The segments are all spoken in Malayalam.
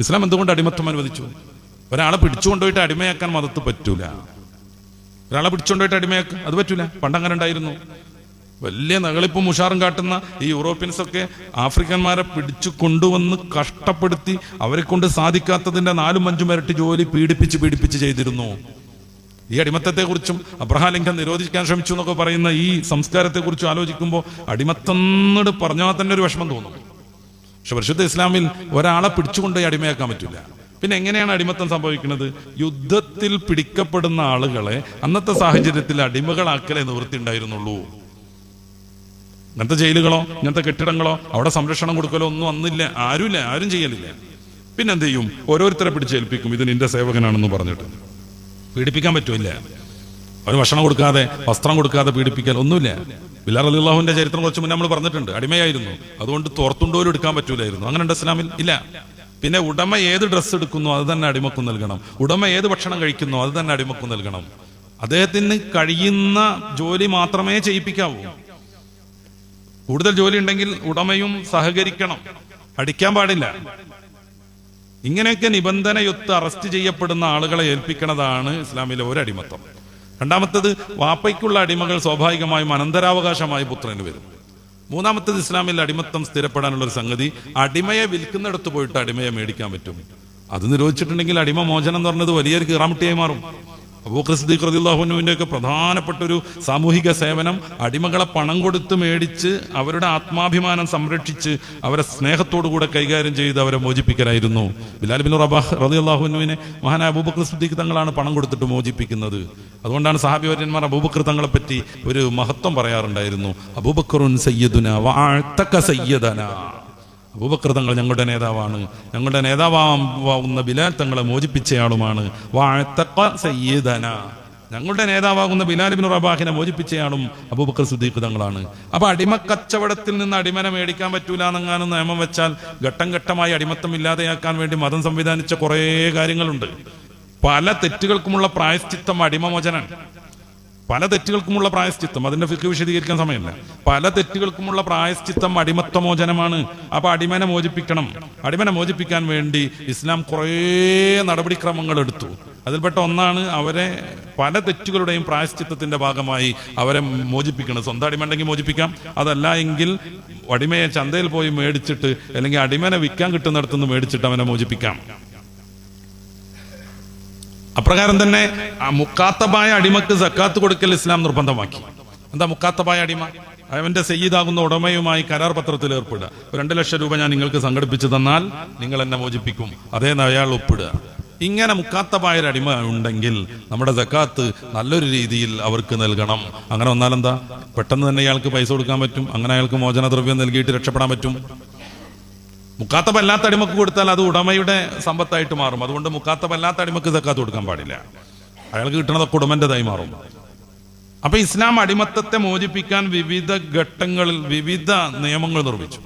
ഇസ്ലാം എന്തുകൊണ്ട് അടിമത്വം അനുവദിച്ചു? ഒരാളെ പിടിച്ചുകൊണ്ടുപോയിട്ട് അടിമയാക്കാൻ മതത്ത് പറ്റൂല. ഒരാളെ പിടിച്ചുകൊണ്ടുപോയിട്ട് അടിമയാക്കുക അത് പറ്റൂല. പണ്ടങ്ങനെ ഉണ്ടായിരുന്നു. വലിയ നകളിപ്പും ഉഷാറും കാട്ടുന്ന ഈ യൂറോപ്യൻസ് ഒക്കെ ആഫ്രിക്കന്മാരെ പിടിച്ചു കൊണ്ടുവന്ന് കഷ്ടപ്പെടുത്തി അവരെ കൊണ്ട് സാധിക്കാത്തതിന്റെ നാലും അഞ്ചും ഇരട്ടി ജോലി പീഡിപ്പിച്ച് പീഡിപ്പിച്ച് ചെയ്തിരുന്നു. ഈ അടിമത്തത്തെക്കുറിച്ചും അബ്രഹാം ലിംഗം നിരോധിക്കാൻ ശ്രമിച്ചു എന്നൊക്കെ പറയുന്ന ഈ സംസ്കാരത്തെക്കുറിച്ചും ആലോചിക്കുമ്പോൾ അടിമത്തന്നോട് പറഞ്ഞാൽ തന്നെ ഒരു വിഷമം തോന്നും. പക്ഷെ പരിശുദ്ധ ഇസ്ലാമിൽ ഒരാളെ പിടിച്ചുകൊണ്ട് അടിമയാക്കാൻ പറ്റില്ല. പിന്നെ എങ്ങനെയാണ് അടിമത്തം സംഭവിക്കുന്നത്? യുദ്ധത്തിൽ പിടിക്കപ്പെടുന്ന ആളുകളെ അന്നത്തെ സാഹചര്യത്തിൽ അടിമകളാക്കലേ നിവൃത്തി ഉണ്ടായിരുന്നുള്ളൂ. ഇങ്ങനത്തെ ജയിലുകളോ ഇങ്ങനത്തെ കെട്ടിടങ്ങളോ അവിടെ സംരക്ഷണം കൊടുക്കലോ ഒന്നും അന്നില്ല. ആരുമില്ല ആരും ചെയ്യലില്ല. പിന്നെ എന്ത് ചെയ്യും? ഓരോരുത്തരെ പിടിച്ചേൽപ്പിക്കും ഇത് നിന്റെ സേവകനാണെന്ന് പറഞ്ഞിട്ട്. പീഡിപ്പിക്കാൻ പറ്റൂല അവന് ഭക്ഷണം കൊടുക്കാതെ വസ്ത്രം കൊടുക്കാതെ പീഡിപ്പിക്കൽ ഒന്നുമില്ല. ബിലാർ അലിള്ളാഹുവിന്റെ ചരിത്രം കുറച്ച് മുന്നേ നമ്മൾ പറഞ്ഞിട്ടുണ്ട്. അടിമയായിരുന്നു. അതുകൊണ്ട് തോർത്തുണ്ടോലും എടുക്കാൻ പറ്റൂലായിരുന്നു. അങ്ങനെ ഉണ്ട് ഇസ്ലാമിൽ? ഇല്ല. പിന്നെ ഉടമ ഏത് ഡ്രസ്സ് എടുക്കുന്നു അത് തന്നെ അടിമക്കും നൽകണം. ഉടമ ഏത് ഭക്ഷണം കഴിക്കുന്നു അത് തന്നെ അടിമക്കും നൽകണം. അദ്ദേഹത്തിന് കഴിയുന്ന ജോലി മാത്രമേ ചെയ്യിപ്പിക്കാവൂ. കൂടുതൽ ജോലി ഉണ്ടെങ്കിൽ ഉടമയും സഹകരിക്കണം. അടിക്കാൻ പാടില്ല. ഇങ്ങനെയൊക്കെ നിബന്ധനയൊത്ത് അറസ്റ്റ് ചെയ്യപ്പെടുന്ന ആളുകളെ ഏൽപ്പിക്കുന്നതാണ് ഇസ്ലാമിലെ ഒരു അടിമത്തം. രണ്ടാമത്തത് വാപ്പയ്ക്കുള്ള അടിമകൾ സ്വാഭാവികമായും അനന്തരാവകാശമായി പുത്രന് വരും. മൂന്നാമത്തത് ഇസ്ലാമിൽ അടിമത്തം സ്ഥിരപ്പെടാനുള്ള ഒരു സംഗതി അടിമയെ വിൽക്കുന്നിടത്ത് പോയിട്ട് അടിമയെ മേടിക്കാൻ പറ്റും. അത് നിരോധിച്ചിട്ടുണ്ടെങ്കിൽ അടിമ മോചനം എന്ന് പറഞ്ഞത് വലിയൊരു കീറാമുട്ടിയായി മാറും. അബൂഖർ സിദ്ദീഖ് പ്രധാനപ്പെട്ട ഒരു സാമൂഹിക സേവനം അടിമകളെ പണം കൊടുത്ത് മേടിച്ച് അവരുടെ ആത്മാഭിമാനം സംരക്ഷിച്ച് അവരെ സ്നേഹത്തോടുകൂടെ കൈകാര്യം ചെയ്ത് അവരെ മോചിപ്പിക്കാനായിരുന്നു ബിലാൽ ബിൻ റബാഹ് റളിയല്ലാഹുവിനെ മഹാനായ അബൂബക്കർ സിദ്ദീഖ് തങ്ങളാണ് പണം കൊടുത്തിട്ട് മോചിപ്പിക്കുന്നത്. അതുകൊണ്ടാണ് സഹാബിവര്യന്മാർ അബൂബക്കർ തങ്ങളെ പറ്റി ഒരു മഹത്വം പറയാറുണ്ടായിരുന്നു. അബൂബക്കറുൻ സയ്യദുന വാഴ്ത്തക്ക സയ്യദന. അബൂബക്കർ തങ്ങൾ ഞങ്ങളുടെ നേതാവാണ്. ഞങ്ങളുടെ നേതാവാകുന്ന ബിലാൽ തങ്ങളെ മോചിപ്പിച്ചയാളുമാണ്. ഞങ്ങളുടെ നേതാവാകുന്ന ബിലാലിബിൻ ബിൻ റബാഹിനെ മോചിപ്പിച്ചയാളും അബൂബക്കർ സുദ്ദീഖ് തങ്ങളാണ്. അപ്പൊ അടിമക്കച്ചവടത്തിൽ നിന്ന് അടിമനെ മേടിക്കാൻ പറ്റൂല എന്നെങ്ങാനും നിയമം വെച്ചാൽ ഘട്ടം ഘട്ടമായി അടിമത്തം ഇല്ലാതെയാക്കാൻ വേണ്ടി മതം സംവിധാനിച്ച കുറേ കാര്യങ്ങളുണ്ട്. പല തെറ്റുകൾക്കുമുള്ള പ്രായശ്ചിത്തം അടിമമോചനം പല തെറ്റുകൾക്കുമുള്ള പ്രായശ്ചിത്തം അതിന്റെ ഫിക്ക് വിശദീകരിക്കാൻ സമയമില്ല. പല തെറ്റുകൾക്കുമുള്ള പ്രായശ്ചിത്തം അടിമത്വമോചനമാണ് അപ്പൊ അടിമനെ മോചിപ്പിക്കണം. അടിമനെ മോചിപ്പിക്കാൻ വേണ്ടി ഇസ്ലാം കുറേ നടപടിക്രമങ്ങൾ എടുത്തു അതിൽപ്പെട്ട ഒന്നാണ് അവരെ പല തെറ്റുകളുടെയും പ്രായശ്ചിത്തത്തിന്റെ ഭാഗമായി അവരെ മോചിപ്പിക്കണം സ്വന്തം അടിമ ഉണ്ടെങ്കിൽ മോചിപ്പിക്കാം. അതല്ല എങ്കിൽ അടിമയെ ചന്തയിൽ പോയി മേടിച്ചിട്ട് അല്ലെങ്കിൽ അടിമനെ വിൽക്കാൻ കിട്ടുന്നിടത്തുനിന്ന് മേടിച്ചിട്ട് അവനെ മോചിപ്പിക്കാം. അപ്രകാരം തന്നെ ആ മുക്കാത്തബായ അടിമക്ക് സക്കാത്ത് കൊടുക്കൽ ഇസ്ലാം നിർബന്ധമാക്കി. എന്താ മുക്കാത്തബായ അടിമ? അവന്റെ സയ്യിദാകുന്ന ഉടമയുമായി കരാർ പത്രത്തിൽ ഏർപ്പെടുക. രണ്ടു ലക്ഷം രൂപ ഞാൻ നിങ്ങൾക്ക് സംഘടിപ്പിച്ചു തന്നാൽ നിങ്ങൾ എന്നെ മോചിപ്പിക്കും. അതേ അയാൾ ഒപ്പിടുക. ഇങ്ങനെ മുക്കാത്തബായ ഒരു അടിമ ഉണ്ടെങ്കിൽ നമ്മുടെ സക്കാത്ത് നല്ലൊരു രീതിയിൽ അവർക്ക് നൽകണം. അങ്ങനെ വന്നാലെന്താ പെട്ടെന്ന് തന്നെ അയാൾക്ക് പൈസ കൊടുക്കാൻ പറ്റും. അങ്ങനെ അയാൾക്ക് മോചനദ്രവ്യം നൽകിയിട്ട് രക്ഷപ്പെടാൻ പറ്റും. മുക്കാത്തപ്പല്ലാത്ത അടിമക്ക് കൊടുത്താൽ അത് ഉടമയുടെ സമ്പത്തായിട്ട് മാറും. അതുകൊണ്ട് മുക്കാത്തപ്പല്ലാത്ത അടിമക്ക് സക്കാത്ത് കൊടുക്കാൻ പാടില്ല. അയാൾക്ക് കിട്ടണതൊക്കെ ഉടമന്റെതായി മാറും. അപ്പൊ ഇസ്ലാം അടിമത്തത്തെ മോചിപ്പിക്കാൻ വിവിധ ഘട്ടങ്ങളിൽ വിവിധ നിയമങ്ങൾ നിർമ്മിച്ചു.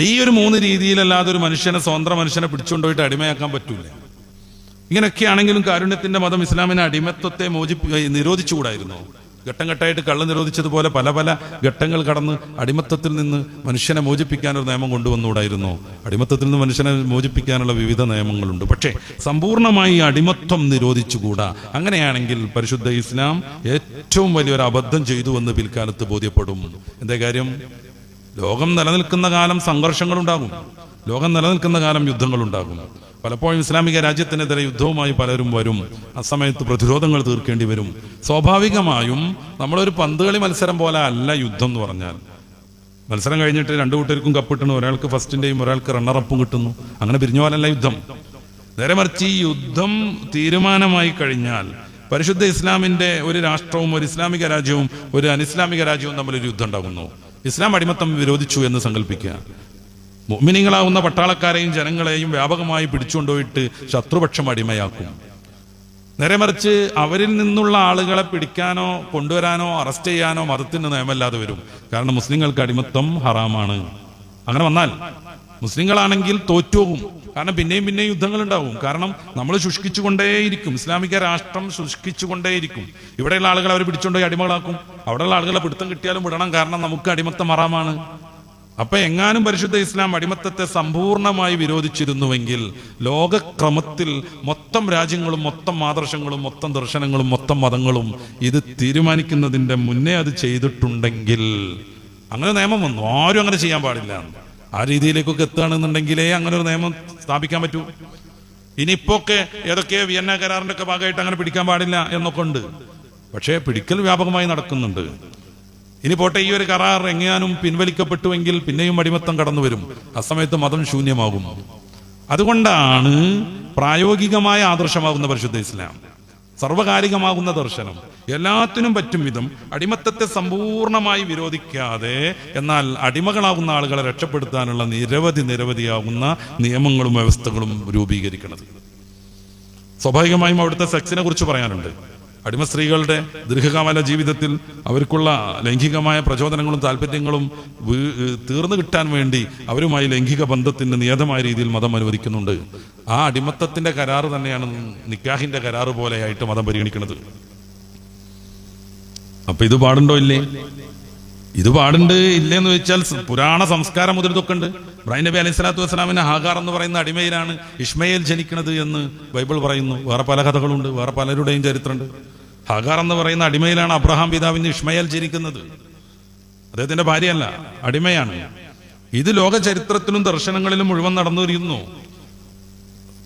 ഈ ഒരു മൂന്ന് രീതിയിലല്ലാതെ ഒരു മനുഷ്യനെ സ്വന്തം മനുഷ്യനെ പിടിച്ചുകൊണ്ടുപോയിട്ട് അടിമയാക്കാൻ പറ്റൂല. ഇങ്ങനെയൊക്കെയാണെങ്കിലും കാരുണ്യത്തിന്റെ മതം ഇസ്ലാമിനെ അടിമത്വത്തെ മോചിപ്പി നിരോധിച്ചുകൂടായിരുന്നു. ഘട്ടം ഘട്ടമായിട്ട് കള്ള് നിരോധിച്ചതുപോലെ പല പല ഘട്ടങ്ങൾ കടന്ന് അടിമത്തത്തിൽ നിന്ന് മനുഷ്യനെ മോചിപ്പിക്കാൻ ഒരു നിയമം കൊണ്ടുവന്നുകൂടായിരുന്നു. അടിമത്തത്തിൽ നിന്ന് മനുഷ്യനെ മോചിപ്പിക്കാനുള്ള വിവിധ നിയമങ്ങളുണ്ട്. പക്ഷേ സമ്പൂർണമായി അടിമത്വം നിരോധിച്ചുകൂടാ? അങ്ങനെയാണെങ്കിൽ പരിശുദ്ധ ഇസ്ലാം ഏറ്റവും വലിയൊരു അബദ്ധം ചെയ്തു എന്ന് പിൽക്കാലത്ത് ബോധ്യപ്പെടും. എന്താ കാര്യം? ലോകം നിലനിൽക്കുന്ന കാലം സംഘർഷങ്ങളുണ്ടാകും. ലോകം നിലനിൽക്കുന്ന കാലം യുദ്ധങ്ങളുണ്ടാകും. പലപ്പോഴും ഇസ്ലാമിക രാജ്യത്തിനെതിരെ യുദ്ധവുമായി പലരും വരും. ആ സമയത്ത് പ്രതിരോധങ്ങൾ തീർക്കേണ്ടി വരും. സ്വാഭാവികമായും നമ്മളൊരു പന്തുകളി മത്സരം പോലെ അല്ല യുദ്ധം എന്ന് പറഞ്ഞാൽ. മത്സരം കഴിഞ്ഞിട്ട് രണ്ടു കൂട്ടർക്കും കപ്പിട്ടുന്നു ഒരാൾക്ക് ഫസ്റ്റിന്റെയും ഒരാൾക്ക് റണ്ണറപ്പും കിട്ടുന്നു. അങ്ങനെ പിരിഞ്ഞ പോലല്ല യുദ്ധം. നേരെ മറിച്ച് ഈ യുദ്ധം തീരുമാനമായി കഴിഞ്ഞാൽ പരിശുദ്ധ ഇസ്ലാമിന്റെ ഒരു രാഷ്ട്രവും ഒരു ഇസ്ലാമിക രാജ്യവും ഒരു അനിസ്ലാമിക രാജ്യവും തമ്മിൽ ഒരു യുദ്ധം ഉണ്ടാകുന്നു. ഇസ്ലാം അടിമത്തം വിരോധിച്ചു എന്ന് സങ്കല്പിക്കുക. മുഅ്മിനീങ്ങളാവുന്ന പട്ടാളക്കാരെയും ജനങ്ങളെയും വ്യാപകമായി പിടിച്ചുകൊണ്ടുപോയിട്ട് ശത്രുപക്ഷം അടിമയാക്കും. നേരെ മറിച്ച് അവരിൽ നിന്നുള്ള ആളുകളെ പിടിക്കാനോ കൊണ്ടുവരാനോ അറസ്റ്റ് ചെയ്യാനോ മതത്തിന് നിയമമല്ലാതെ വരും. കാരണം മുസ്ലിങ്ങൾക്ക് അടിമത്തം ഹറാമാണ്. അങ്ങനെ വന്നാൽ മുസ്ലിങ്ങളാണെങ്കിൽ തോറ്റുപോകും. കാരണം പിന്നെയും പിന്നെയും യുദ്ധങ്ങൾ ഉണ്ടാവും കാരണം നമ്മൾ ശുഷ്കിച്ചുകൊണ്ടേയിരിക്കും. ഇസ്ലാമിക രാഷ്ട്രം ശുഷ്കിച്ചുകൊണ്ടേയിരിക്കും. ഇവിടെയുള്ള ആളുകൾ അവർ പിടിച്ചുകൊണ്ടുപോയി അടിമകളാക്കും. അവിടെയുള്ള ആളുകളെ പിടുത്തം കിട്ടിയാലും വിടണം. കാരണം നമുക്ക് അടിമത്തം ഹറാമാണ്. അപ്പൊ എങ്ങാനും പരിശുദ്ധ ഇസ്ലാം അടിമത്തത്തെ സമ്പൂർണമായി വിരോധിച്ചിരുന്നുവെങ്കിൽ ലോകക്രമത്തിൽ മൊത്തം രാജ്യങ്ങളും മൊത്തം ആദർശങ്ങളും മൊത്തം ദർശനങ്ങളും മൊത്തം മതങ്ങളും ഇത് തീരുമാനിക്കുന്നതിന്റെ മുന്നേ അത് ചെയ്തിട്ടുണ്ടെങ്കിൽ അങ്ങനെ നിയമം വന്നു. ആരും അങ്ങനെ ചെയ്യാൻ പാടില്ല. ആ രീതിയിലേക്കൊക്കെ എത്തുകയാണെന്നുണ്ടെങ്കിലേ അങ്ങനെ ഒരു നിയമം സ്ഥാപിക്കാൻ പറ്റൂ. ഇനിയിപ്പോക്കെ ഏതൊക്കെ വിയന്ന കരാറിന്റെ ഒക്കെ ഭാഗമായിട്ട് അങ്ങനെ പിടിക്കാൻ പാടില്ല എന്നൊക്കെ ഉണ്ട്. പക്ഷേ പിടിക്കൽ വ്യാപകമായി നടക്കുന്നുണ്ട്. ഇനി പോട്ടെ ഈ ഒരു കരാർ എങ്ങാനും പിൻവലിക്കപ്പെട്ടുവെങ്കിൽ പിന്നെയും അടിമത്തം കടന്നു വരും ആ സമയത്ത് മതം ശൂന്യമാകും. അതുകൊണ്ടാണ് പ്രായോഗികമായ ആദർശമാകുന്ന പരിശുദ്ധ ഇസ്ലാം. സർവകാലികമാകുന്ന ദർശനം. എല്ലാത്തിനും പറ്റും വിധം അടിമത്തത്തെ സമ്പൂർണമായി വിരോധിക്കാതെ എന്നാൽ അടിമകളാകുന്ന ആളുകളെ രക്ഷപ്പെടുത്താനുള്ള നിരവധി നിരവധിയാകുന്ന നിയമങ്ങളും വ്യവസ്ഥകളും രൂപീകരിക്കുന്നത് സ്വാഭാവികമായും അവിടുത്തെ സെക്സിനെ കുറിച്ച് പറയാനുണ്ട്. അടിമ സ്ത്രീകളുടെ ദീർഘകാല ജീവിതത്തിൽ അവർക്കുള്ള ലൈംഗികമായ പ്രചോദനങ്ങളും താല്പര്യങ്ങളും തീർന്നു കിട്ടാൻ വേണ്ടി അവരുമായി ലൈംഗിക ബന്ധത്തിന് നിയതമായ രീതിയിൽ മതം അനുവദിക്കുന്നുണ്ട്. ആ അടിമത്തത്തിന്റെ കരാറ് തന്നെയാണ് നിക്കാഹിന്റെ കരാറ് പോലെയായിട്ട് മതം പരിഗണിക്കുന്നത്. അപ്പൊ ഇത് പാടുണ്ടോ ഇല്ലേ? ഇത് പാടുണ്ട് ഇല്ലെന്ന് വെച്ചാൽ പുരാണ സംസ്കാരം മുതൽ ഇതൊക്കെ ഉണ്ട്. ഇബ്രാഹിം നബി അലൈഹി സ്വലാത്തു വസ്സലാമിന് ഹാഗാർ എന്ന് പറയുന്ന അടിമയിലാണ് ഇഷ്മയിൽ ജനിക്കണത് എന്ന് ബൈബിൾ പറയുന്നു. വേറെ പല കഥകളുണ്ട് വേറെ പലരുടെയും ചരിത്രമുണ്ട്. ഹാഗാർ എന്ന് പറയുന്ന അടിമയിലാണ് അബ്രഹാം പിതാവിന് ഇഷ്മയൽ ജനിക്കുന്നത്. അദ്ദേഹത്തിന്റെ ഭാര്യയല്ല അടിമയാണ്. ഇത് ലോക ചരിത്രത്തിലും ദർശനങ്ങളിലും മുഴുവൻ നടന്നിരുന്നു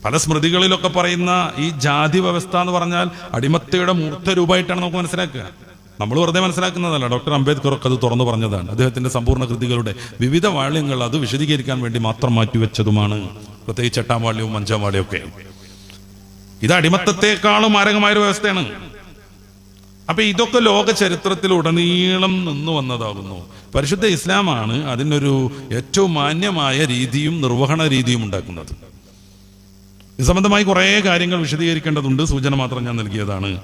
പല സ്മൃതികളിലൊക്കെ പറയുന്ന ഈ ജാതി വ്യവസ്ഥ എന്ന് പറഞ്ഞാൽ അടിമത്തയുടെ മൂർത്ത രൂപമായിട്ടാണ് നമുക്ക് മനസ്സിലാക്കുക. നമ്മൾ വെറുതെ മനസ്സിലാക്കുന്നതല്ല. ഡോക്ടർ അംബേദ്കർ ഒക്കെ അത് തുറന്നു പറഞ്ഞതാണ്. അദ്ദേഹത്തിന്റെ സമ്പൂർണ കൃതികളുടെ വിവിധ വാള്യങ്ങൾ അത് വിശദീകരിക്കാൻ വേണ്ടി മാത്രം മാറ്റിവെച്ചതുമാണ്. പ്രത്യേകിച്ച് എട്ടാം വാള്യവും അഞ്ചാം വാള്യവും ഒക്കെ. ഇത് അടിമത്തത്തെക്കാളും മാരകമായ ഒരു വ്യവസ്ഥയാണ്. അപ്പൊ ഇതൊക്കെ ലോക ചരിത്രത്തിൽ ഉടനീളം നിന്നു വന്നതാകുന്നു. പരിശുദ്ധ ഇസ്ലാമാണ് അതിനൊരു ഏറ്റവും മാന്യമായ രീതിയും നിർവഹണ രീതിയും ഉണ്ടാക്കുന്നത്. ഇത് സംബന്ധമായി കുറേ കാര്യങ്ങൾ വിശദീകരിക്കേണ്ടതുണ്ട്. സൂചന മാത്രം ഞാൻ നൽകിയതാണ്.